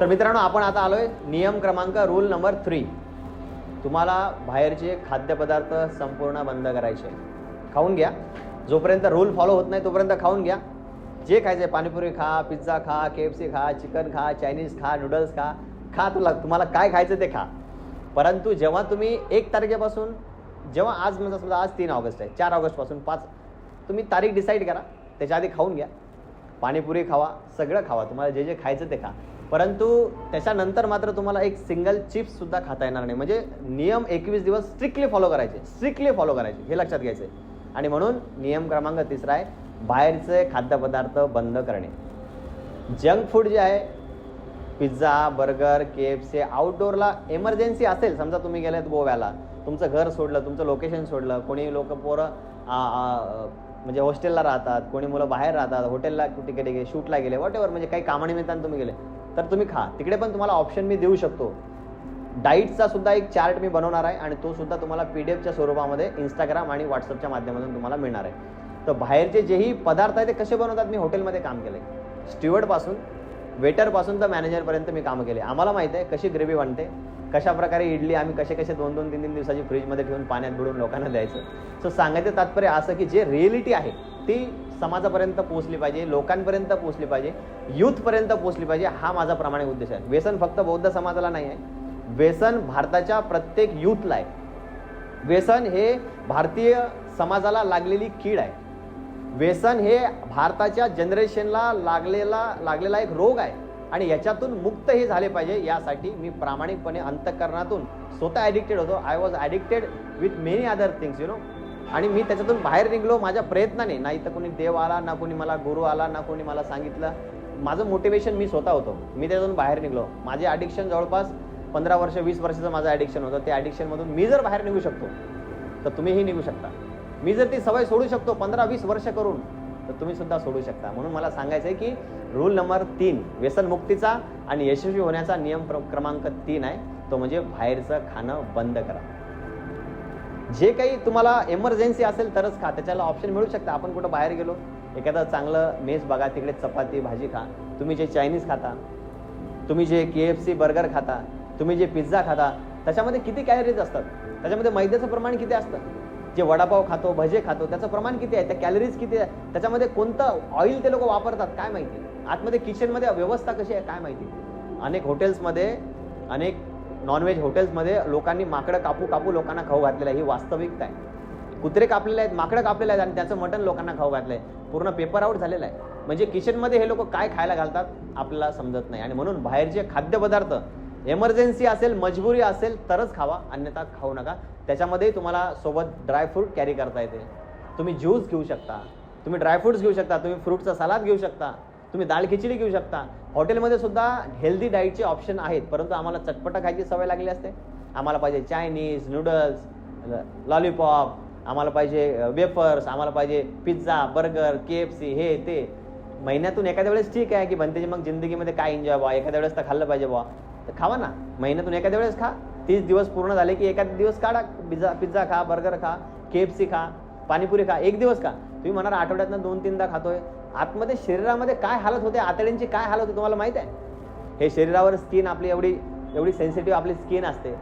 तर मित्रांनो आपण आता आलोय नियम क्रमांक रूल नंबर थ्री तुम्हाला बाहेरचे खाद्यपदार्थ संपूर्ण बंद करायचे खाऊन घ्या. जोपर्यंत रूल फॉलो होत नाही तोपर्यंत खाऊन घ्या. जे खायचे पाणीपुरी खा पिझ्झा खा के एफ सी खा चिकन खा चायनीज खा नूडल्स खा खा तुला. तुम्हाला काय खायचं ते खा. परंतु जेव्हा तुम्ही एक तारखेपासून जेव्हा आज म्हणजे समजा आज तीन ऑगस्ट आहे चार ऑगस्टपासून पाच तुम्ही तारीख डिसाईड करा. त्याच्या आधी खाऊन घ्या. पाणीपुरी खावा सगळं खावा. तुम्हाला जे जे खायचं ते खा. परंतु त्याच्यानंतर मात्र तुम्हाला एक सिंगल चिप्स सुद्धा खाता येणार नाही. म्हणजे नियम एकवीस दिवस स्ट्रिक्टली फॉलो करायचे. स्ट्रिक्टली फॉलो करायचे. हे लक्षात घ्यायचे आणि म्हणून नियम क्रमांक तिसरा आहे बाहेरचे खाद्यपदार्थ बंद करणे. जंक फूड जे आहे pizza burger K F C आउटडोअरला emergency असेल समजा तुम्ही गेलेत गोव्याला तुमचं घर सोडलं तुमचं लोकेशन सोडलं कोणी लोक पोरं म्हणजे हॉस्टेलला राहतात कोणी मुलं बाहेर राहतात हॉटेलला कुठे गेले शूटला गेले वॉट एव्हर म्हणजे काही कामानिमित्तानं तुम्ही गेले तर तुम्ही खा. तिकडे पण तुम्हाला ऑप्शन मी देऊ शकतो. डाईटचा सुद्धा एक चार्ट मी बनवणार आहे आणि तो सुद्धा तुम्हाला पी डी एफच्या स्वरूपामध्ये इंस्टाग्राम आणि व्हॉट्सअपच्या माध्यमातून तुम्हाला मिळणार आहे. तर बाहेरचे जेही पदार्थ आहे ते कसे बनवतात मी हॉटेलमध्ये काम केले स्टीवर्डपासून वेटरपासून तर मॅनेजरपर्यंत मी काम केले. आम्हाला माहीत आहे कशी ग्रेव्ही बनते कशा प्रकारे इडली आम्ही कसे कसे दोन दोन तीन तीन दिवसाची फ्रीजमध्ये ठेवून पाण्यात बुडून लोकांना द्यायचं. सो सांगायचं तात्पर्य असं की जे रिएलिटी आहे ती समाजापर्यंत पोहोचली पाहिजे लोकांपर्यंत पोहोचली पाहिजे यूथपर्यंत पोहोचली पाहिजे हा माझा प्रामाणिक उद्देश आहे. व्यसन फक्त बौद्ध समाजाला नाही आहे. व्यसन भारताच्या प्रत्येक यूथला आहे. व्यसन हे भारतीय समाजाला लागलेली कीड आहे. व्यसन हे भारताच्या जनरेशनला लागलेला लागलेला एक रोग आहे. आणि याच्यातून मुक्त हे झाले पाहिजे यासाठी मी प्रामाणिकपणे अंतकरणातून स्वतः ॲडिक्टेड होतो. I was addicted with many other things you know आणि मी त्याच्यातून बाहेर निघलो माझ्या प्रयत्नाने. नाही तर कोणी देव आला ना कोणी मला गुरु आला ना कोणी मला सांगितलं. माझं मोटिवेशन मी स्वतः होतो. मी त्याच्यातून बाहेर निघलो. माझे ॲडिक्शन जवळपास पंधरा वर्ष वीस वर्षाचं माझं ॲडिक्शन होतं. त्या ॲडिक्शनमधून मी जर बाहेर निघू शकतो तर तुम्हीही निघू शकता. मी जर ती सवय सोडू शकतो पंधरा वीस वर्ष करून तर तुम्ही सुद्धा सोडू शकता. म्हणून मला सांगायचं आहे की रूल नंबर तीन व्यसनमुक्तीचा आणि यशस्वी होण्याचा नियम क्रमांक तीन आहे. तो म्हणजे बाहेरचं खाणं बंद करा. जे काही तुम्हाला एमर्जन्सी असेल तरच खा. त्याच्याला ऑप्शन मिळू शकतं. आपण कुठं बाहेर गेलो एखादं चांगलं मेस बघा तिकडे चपाती भाजी खा. तुम्ही जे चायनीज खाता तुम्ही जे के एफ सी बर्गर खाता तुम्ही जे पिझ्झा खाता त्याच्यामध्ये किती कॅलरीज असतात? त्याच्यामध्ये मैद्याचं प्रमाण किती असतं? जे वडापाव खातो भजे खातो त्याचं प्रमाण किती आहे? त्या कॅलरीज किती आहे? त्याच्यामध्ये कोणतं ऑइल ते लोक वापरतात काय माहिती? आतमध्ये किचनमध्ये व्यवस्था कशी आहे काय माहिती? अनेक हॉटेल्समध्ये अनेक नॉनव्हेज हॉटेल्समध्ये लोकांनी माकडं कापू कापू लोकांना खाऊ घातलेलं आहे. ही वास्तविकता आहे. कुत्रे कापलेले आहेत माकडं कापलेले आहेत आणि त्याचं मटण लोकांना खाऊ घातलं आहे पूर्ण पेपर आउट झालेलं आहे. म्हणजे किचनमध्ये हे लोक काय खायला घालतात आपल्याला समजत नाही. आणि म्हणून बाहेरचे खाद्यपदार्थ एमर्जन्सी असेल मजबुरी असेल तरच खावा. अन्यथा खाऊ नका. त्याच्यामध्ये तुम्हाला सोबत ड्रायफ्रूट कॅरी करता येते. तुम्ही ज्यूस घेऊ शकता. तुम्ही ड्रायफ्रूट्स घेऊ शकता. तुम्ही फ्रूटचा सलाद घेऊ शकता. तुम्ही दाल खिचडी घेऊ शकता. हॉटेलमध्ये सुद्धा हेल्दी डाईटचे ऑप्शन आहेत परंतु आम्हाला चटपटा खायची सवय लागली असते. आम्हाला पाहिजे चायनीज नूडल्स लॉलीपॉप आम्हाला पाहिजे वेफर्स आम्हाला पाहिजे pizza burger K F C हे ते. महिन्यातून एखाद्या वेळेस ठीक आहे की बनतेची मग जिंदगीमध्ये काय एन्जॉय व्हा एखाद्या वेळेस तर खाल्लं पाहिजे बुवा. तर खावा ना. महिन्यातून एखाद्या वेळेस खा. तीस दिवस पूर्ण झाले की एखादा दिवस काढा. पिझ्झा पिझ्झा खा बर्गर खा के एफ सी खा पाणीपुरी खा एक दिवस खा. तुम्ही म्हणाल आठवड्यातनं दोन तीनदा खातोय. आतमध्ये शरीरामध्ये काय हालत होते आतड्यांची काय हालत होते तुम्हाला माहीत आहे? हे शरीरावर स्किन आपली एवढी एवढी सेन्सिटिव्ह आपली स्किन असते.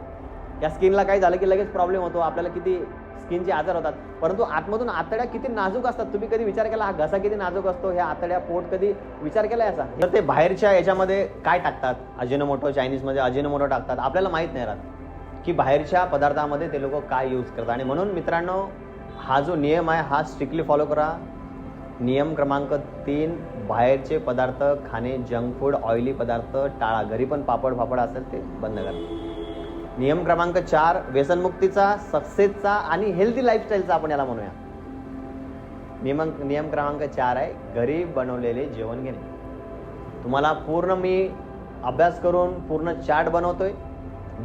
या स्किनला काय झालं की लगेच प्रॉब्लेम होतो आपल्याला किती स्किनचे आजार होतात. परंतु आतमधून आतड्या किती नाजूक असतात तुम्ही कधी विचार केला हा घसा किती नाजूक असतो ह्या आतड्या पोट कधी विचार केला याचा? तर ते बाहेरच्या याच्यामध्ये काय टाकतात? अजिनोमोटो चायनीजमध्ये अजिनोमोटो टाकतात. आपल्याला माहीत नाही राहत की बाहेरच्या पदार्थामध्ये ते लोक काय यूज करतात. आणि म्हणून मित्रांनो हा जो नियम आहे हा स्ट्रिक्टली फॉलो करा. नियम क्रमांक तीन बाहेरचे पदार्थ खाणे जंक फूड ऑइली पदार्थ टाळा. घरी पण पापड फापड असेल ते बंद करा. नियम क्रमांक चार व्यसनमुक्तीचा सक्सेसचा आणि हेल्दी लाईफस्टाईलचा आपण याला म्हणूया. नियम नियम क्रमांक चार आहे घरी बनवलेले जेवण घेणे. तुम्हाला पूर्ण मी अभ्यास करून पूर्ण चार्ट बनवतोय.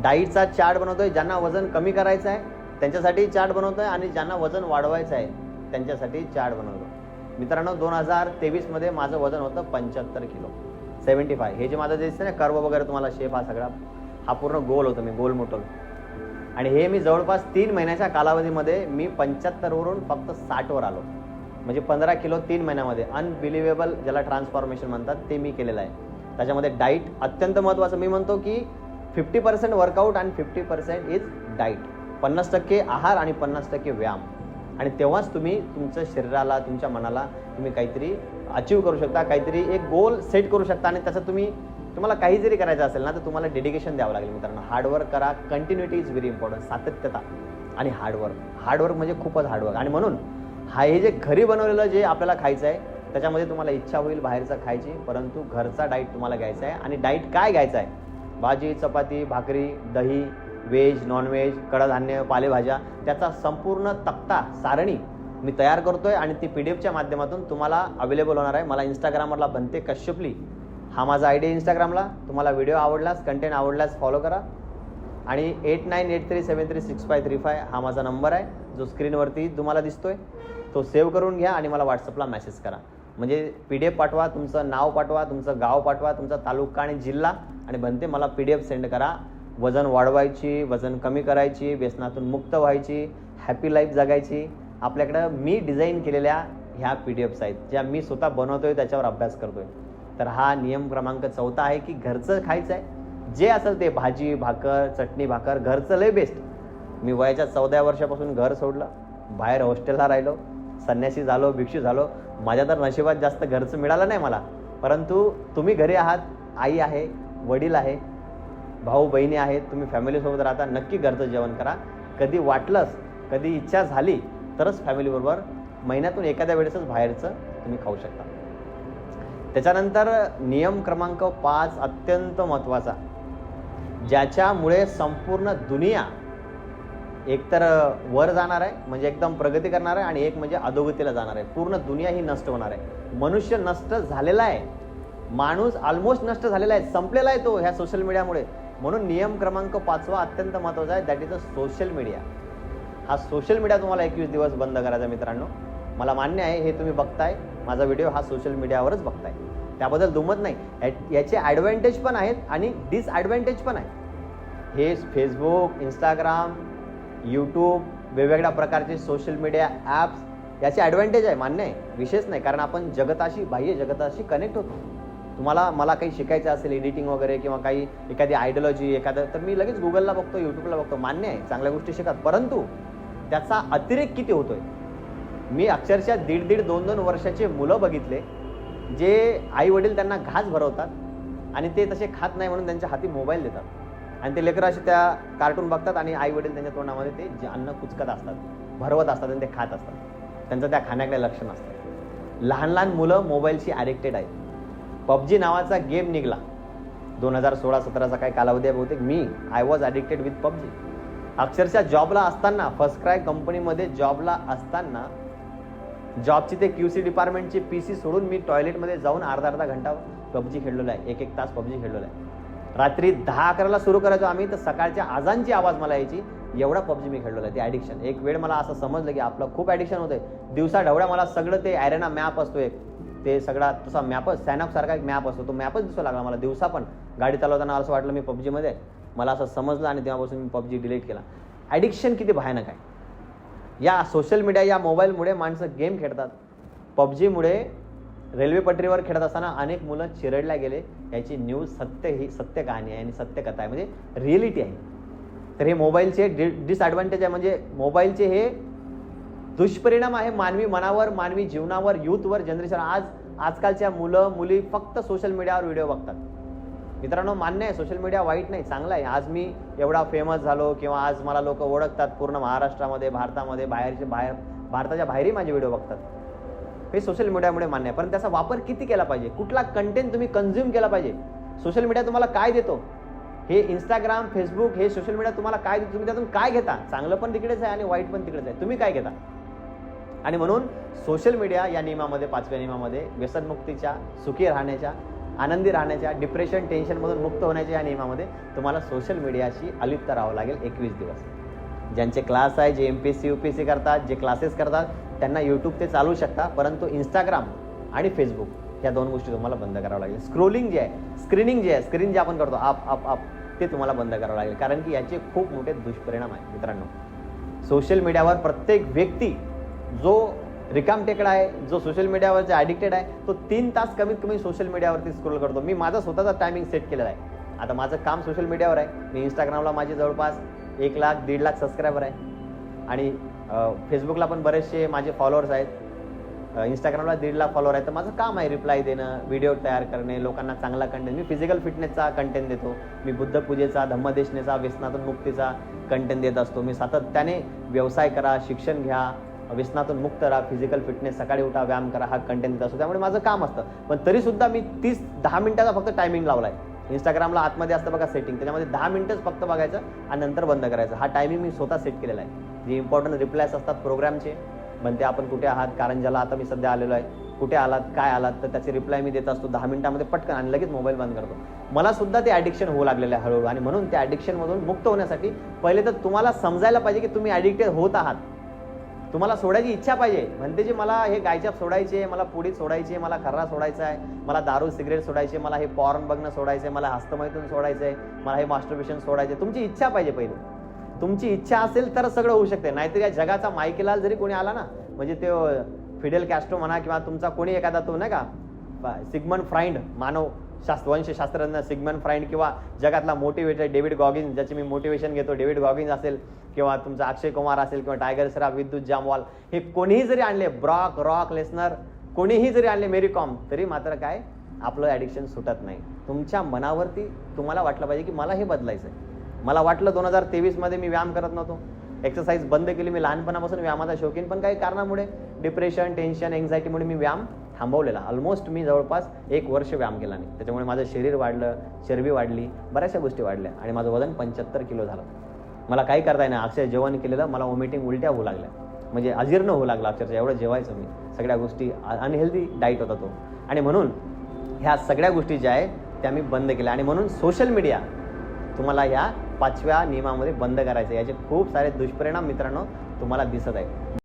डाईटचा चार्ट बनवतोय ज्यांना वजन कमी करायचं आहे त्यांच्यासाठी चार्ट बनवतोय आणि ज्यांना वजन वाढवायचं आहे त्यांच्यासाठी चार्ट बनवतो मित्रांनो दोन हजार तेवीसमध्ये माझं वजन होतं पंच्याहत्तर किलो. सेवन्टी फाय हे जे माझं जे दिसतं ना कर्व वगैरे तुम्हाला शेप हा सगळा हा पूर्ण गोल होतो मी गोल मोठोल आणि हे मी जवळपास तीन महिन्याच्या कालावधीमध्ये मी पंच्याहत्तरवरून फक्त साठवर आलो. म्हणजे पंधरा किलो तीन महिन्यामध्ये. अनबिलिव्हेबल ज्याला ट्रान्सफॉर्मेशन म्हणतात ते मी केलेलं आहे. त्याच्यामध्ये डाईट अत्यंत महत्त्वाचं मी म्हणतो की फिफ्टी पर्सेंट वर्कआउट आणि फिफ्टी पर्सेंट इज डाईट पन्नास टक्के आहार आणि पन्नास टक्के व्यायाम. आणि तेव्हाच तुम्ही तुमच्या शरीराला तुमच्या मनाला तुम्ही काहीतरी अचीव करू शकता काहीतरी एक गोल सेट करू शकता आणि त्याचं तुम्ही तुम्हाला काही जरी करायचं असेल ना तर तुम्हाला डेडिकेशन द्यावं लागेल मित्रांनो. हार्डवर्क करा. कंटिन्युटी इज व्हेरी इम्पॉर्टंट सातत्यता आणि हार्डवर्क हार्डवर्क म्हणजे खूपच हार्डवर्क आणि म्हणून हा हे जे घरी बनवलेलं जे आपल्याला खायचं आहे त्याच्यामध्ये तुम्हाला इच्छा होईल बाहेरचं खायची परंतु घरचा डाईट तुम्हाला घ्यायचा आहे. आणि डाईट काय घ्यायचा आहे? भाजी चपाती भाकरी दही व्हेज नॉनव्हेज कडधान्य पालेभाज्या त्याचा संपूर्ण तक्ता सारणी मी तयार करतो आहे आणि ती पी डी एफच्या माध्यमातून तुम्हाला अवेलेबल होणार आहे. मला इंस्टाग्रामवरला बनते कश्यपली. हा माझा आय डी इंस्टाग्रामला तुम्हाला व्हिडिओ आवडलास कंटेंट आवडल्यास फॉलो करा. आणि eight nine eight three seven three six five three five हा माझा नंबर आहे. जो स्क्रीनवरती तुम्हाला दिसतो आहे तो सेव्ह करून घ्या आणि मला व्हॉट्सअपला मेसेज करा. म्हणजे पी डी एफ पाठवा तुमचं नाव पाठवा तुमचं गाव पाठवा तुमचा तालुका आणि जिल्हा आणि बनते मला पी डी एफ सेंड करा. वजन वाढवायची वजन कमी करायची व्यसनातून मुक्त व्हायची हॅपी लाईफ जगायची. आपल्याकडं मी डिझाईन केलेल्या ह्या पी डी एफ्स आहेत ज्या मी स्वतः बनवतोय त्याच्यावर अभ्यास करतोय. तर हा नियम क्रमांक चौथा आहे की घरचं खायचं आहे जे असेल ते भाजी भाकर चटणी भाकर घरचं लय बेस्ट मी वयाच्या चौदा वर्षापासून घर सोडलं बाहेर हॉस्टेलला राहिलो संन्यासी झालो भिक्षू झालो. माझ्या तर नशिबात जास्त घरचं मिळालं नाही मला. परंतु तुम्ही घरी आहात आई आहे वडील आहे भाऊ बहिणी आहेत तुम्ही फॅमिलीसोबत राहता नक्की घरचं जेवण करा. कधी वाटलंच कधी इच्छा झाली तरच फॅमिलीबरोबर महिन्यातून एखाद्या वेळेसच बाहेरचं तुम्ही खाऊ शकता. त्याच्यानंतर नियम क्रमांक पाच अत्यंत महत्त्वाचा. ज्याच्यामुळे संपूर्ण दुनिया एकतर वर जाणार आहे म्हणजे एकदम प्रगती करणार आहे आणि एक म्हणजे अधोगतीला जाणार आहे. पूर्ण दुनिया ही नष्ट होणार आहे. मनुष्य नष्ट झालेला आहे. माणूस ऑलमोस्ट नष्ट झालेला आहे संपलेला आहे तो ह्या सोशल मीडियामुळे म्हणून नियम क्रमांक पाचवा अत्यंत महत्त्वाचा आहे. That is a social media हा सोशल मीडिया तुम्हाला एकवीस दिवस बंद करायचा मित्रांनो. मला मान्य आहे हे तुम्ही बघताय. माझा व्हिडिओ हा सोशल मीडियावरच बघताय. त्याबद्दल दुमत नाही. याचे ॲडव्हान्टेज पण आहेत आणि डिसॲडव्हान्टेज पण आहे हे फेसबुक इंस्टाग्राम यूट्यूब वेगवेगळ्या प्रकारचे सोशल मीडिया ॲप्स याचे ॲडव्हान्टेज आहे मान्य आहे. विशेष नाही कारण आपण जगताशी बाह्य जगताशी कनेक्ट होतो. तुम्हाला मला काही शिकायचं असेल एडिटिंग वगैरे किंवा काही एखादी आयडियॉलॉजी एखादं तर मी लगेच गुगलला बघतो यूट्यूबला बघतो. मान्य आहे चांगल्या गोष्टी शिकत. परंतु त्याचा अतिरेक किती होतोय? मी अक्षरशः दीड दीड दोन दोन वर्षाचे मुलं बघितले जे आई वडील त्यांना घास भरवतात आणि ते तसे खात नाही म्हणून त्यांच्या हाती मोबाईल देतात. आणि ते लेकरं असे त्या कार्टून बघतात आणि आई वडील त्यांच्या तोंडामध्ये ते जे अन्न कुचकत असतात भरवत असतात आणि ते खात असतात. त्यांचं त्या खाण्याकडे लक्ष नसतं. लहान लहान मुलं मोबाईलशी ॲडिक्टेड आहेत. पबजी नावाचा गेम निघाला. दोन हजार सोळा सतराचा काय कालावधी आहे बहुतेक मी I was addicted with PUBG. अक्षरशः जॉबला असताना फर्स्ट क्राय कंपनीमध्ये जॉबला असताना जॉबची ते क्यू सी डिपार्टमेंटची पी सी सोडून मी टॉयलेटमध्ये जाऊन अर्धा अर्धा घंटा पबजी खेळलेलो आहे. एक एक तास पबजी खेळलेला आहे. रात्री दहा अकराला सुरू करायचो आम्ही तर सकाळच्या आजांची आवाज मला यायची एवढा पबजी मी खेळलेलो आहे. ते ॲडिक्शन एक वेळ मला असं समजलं की आपलं खूप ॲडिक्शन होतं दिवसा ढवळ्या मला सगळं ते ॲरेना मॅप असतो एक. ते सगळा तसा मॅपच सॅनअप सारखा एक मॅप असतो. तो मॅपच दिसू लागला. मला दिवसा पण गाडी चालवताना असं वाटलं मी पबजीमध्ये मला असं समजलं आणि तेव्हापासून मी पबजी डिलीट केला. ॲडिक्शन किती भयानक आहे. या सोशल मीडिया या मोबाईलमुळे माणसं गेम खेळतात. पबजीमुळे रेल्वे पटरीवर खेळत असताना अनेक मुलं चिरडल्या गेले. याची न्यूज सत्य ही सत्य कहाणी आहे आणि सत्य कथा आहे. म्हणजे रिअलिटी आहे. तर हे मोबाईलचे डि डिसॲडव्हान्टेज आहे. म्हणजे मोबाईलचे हे दुष्परिणाम आहे मानवी मनावर मानवी जीवनावर यूथवर जनरेशन आज आजकालच्या मुलं मुली फक्त सोशल मीडियावर व्हिडिओ बघतात. मित्रांनो मान्य आहे सोशल मीडिया वाईट नाही चांगला आहे. आज मी एवढा फेमस झालो किंवा आज मला लोक ओळखतात पूर्ण महाराष्ट्रामध्ये भारतामध्ये बाहेरचे बाहेर भारताच्या बाहेरही माझे व्हिडिओ बघतात. हे सोशल मीडियामुळे मान्य आहे. पण त्याचा वापर किती केला पाहिजे? कुठला कंटेंट तुम्ही कन्झ्युम केला पाहिजे? सोशल मीडिया तुम्हाला काय देतो? हे इंस्टाग्राम फेसबुक हे सोशल मीडिया तुम्हाला काय देतो? तुम्ही त्यातून काय घेता? चांगलं पण तिकडेच आहे आणि वाईट पण तिकडेच आहे. तुम्ही काय घेता? आणि म्हणून सोशल मीडिया या नियमामध्ये पाचव्या नियमामध्ये व्यसनमुक्तीच्या सुखी राहण्याच्या आनंदी राहण्याच्या डिप्रेशन टेन्शनमधून मुक्त होण्याच्या या नियमामध्ये तुम्हाला सोशल मीडियाशी अलिप्त राहावं लागेल एकवीस दिवस. ज्यांचे क्लास आहे जे M P S C U P S C करतात जे क्लासेस करतात त्यांना यूट्यूब ते चालू शकता परंतु इंस्टाग्राम आणि फेसबुक या दोन गोष्टी तुम्हाला बंद करावं लागेल. स्क्रोलिंग जे आहे स्क्रीनिंग जे आहे स्क्रीन जे आपण करतो आप आप आप ते तुम्हाला बंद करावं लागेल. कारण की याचे खूप मोठे दुष्परिणाम आहेत मित्रांनो. सोशल मीडियावर प्रत्येक व्यक्ती जो रिकाम टेकडा आहे जो सोशल मीडियावरचा ॲडिक्टेड आहे तो तीन तास कमीत कमी सोशल मीडियावरती स्क्रोल करतो. मी माझा स्वतःचा टायमिंग सेट केलेला आहे. आता माझं काम सोशल मीडियावर आहे. मी इंस्टाग्रामला माझे जवळपास एक लाख दीड लाख सबस्क्रायबर आहे. आणि फेसबुकला पण बरेचसे माझे फॉलोअर्स आहेत. इंस्टाग्रामला दीड लाख फॉलोअर आहेत. तर माझं काम आहे रिप्लाय देणं व्हिडिओ तयार करणे लोकांना चांगला कंटेंट मी फिजिकल फिटनेसचा कंटेंट देतो. मी बुद्ध पूजेचा धम्मदेशनेचा व्यसनातून मुक्तीचा कंटेंट देत असतो. मी सातत्याने व्यवसाय करा शिक्षण घ्या व्यसनातून मुक्त राहा फिजिकल फिटनेस सकाळी उठा व्यायाम करा हा कंटेंट देत असतो. त्यामुळे माझं काम असतं. पण तरीसुद्धा मी तीस दहा मिनिटाचा फक्त टायमिंग लावला आहे इंस्टाग्रामला आतमध्ये असतं बघा सेटिंग त्याच्यामध्ये दहा मिनिटंच फक्त बघायचं आणि नंतर बंद करायचं. हा टायमिंग मी स्वतः सेट केलेला आहे. जे इम्पॉर्टंट रिप्लायस असतात प्रोग्रामचे म्हणते आपण कुठे आहात कारण ज्याला आता मी सध्या आलेलो आहे कुठे आलात काय आलात तर त्याची रिप्लाय मी देत असतो. दहा मिनिटामध्ये पटकन आणि लगेच मोबाईल बंद करतो. मला सुद्धा ते ॲडिक्शन होऊ लागलेलं आहे हळूहळू. आणि म्हणून त्या ॲडिक्शनमधून मुक्त होण्यासाठी पहिले तर तुम्हाला समजायला पाहिजे की तुम्ही ॲडिक्टेड होत आहात. तुम्हाला सोडायची इच्छा पाहिजे. म्हणते जे मला हे गायच्या सोडायचे मला पुढी सोडायची मला खर्रा सोडायचा आहे मला दारू सिगरेट सोडायचे मला हे पॉर्न बघणं सोडायचं आहे मला हस्तमैथून सोडायचं आहे मला हे मास्टरबेशन सोडायचे तुमची इच्छा पाहिजे पहिले. तुमची इच्छा असेल तर सगळं होऊ शकते नाहीतर या जगाचा मायकेलाल जरी कोणी आला ना म्हणजे ते फिडेल कॅस्ट्रो म्हणा किंवा तुमचा कोणी एखादा तो नाही का? सिगमन फ्राईंड मानव शास्त्र वंशशास्त्रज्ञ सिगमन फ्राईंड किंवा जगातला मोटिवेटर डेव्हिड गॉगिन्स ज्याची मी मोटिवेशन घेतो डेव्हिड गॉगिन्स असेल किंवा तुमचा अक्षय कुमार असेल किंवा टायगर श्रॉफ विद्युत जामवाल हे कोणीही जरी आणले ब्रॉक रॉक लेसनर कोणीही जरी आणले मेरी कॉम तरी मात्र काय आपलं ॲडिक्शन सुटत नाही. तुमच्या मनावरती तुम्हाला वाटलं पाहिजे की मला हे बदलायचं आहे मला वाटलं दोन हजार तेवीसमध्ये मी व्यायाम करत नव्हतो. एक्सरसाइज बंद केली मी लहानपणापासून व्यायामाचा शौकीन पण काही कारणामुळे डिप्रेशन टेन्शन एन्झायटीमुळे मी व्यायाम थांबवलेला. ऑलमोस्ट मी जवळपास एक वर्ष व्यायाम केला नाही. त्याच्यामुळे माझं शरीर वाढलं चरबी वाढली बऱ्याचशा गोष्टी वाढल्या आणि माझं वजन पंच्याहत्तर किलो झालं. मला काही करता येणार अक्षर जेवण केलेलं मला वॉमिटिंग उलट्या होऊ लागल्या. म्हणजे अजीर्ण होऊ लागला अक्षरशः. एवढं जेवायचं मी. सगळ्या गोष्टी अनहेल्दी डाईट होता तो. आणि म्हणून ह्या सगळ्या गोष्टी ज्या आहेत त्या मी बंद केल्या. आणि म्हणून सोशल मीडिया तुम्हाला ह्या पाचव्या नियमामध्ये बंद करायचं याचे खूप सारे दुष्परिणाम मित्रांनो तुम्हाला दिसत आहेत.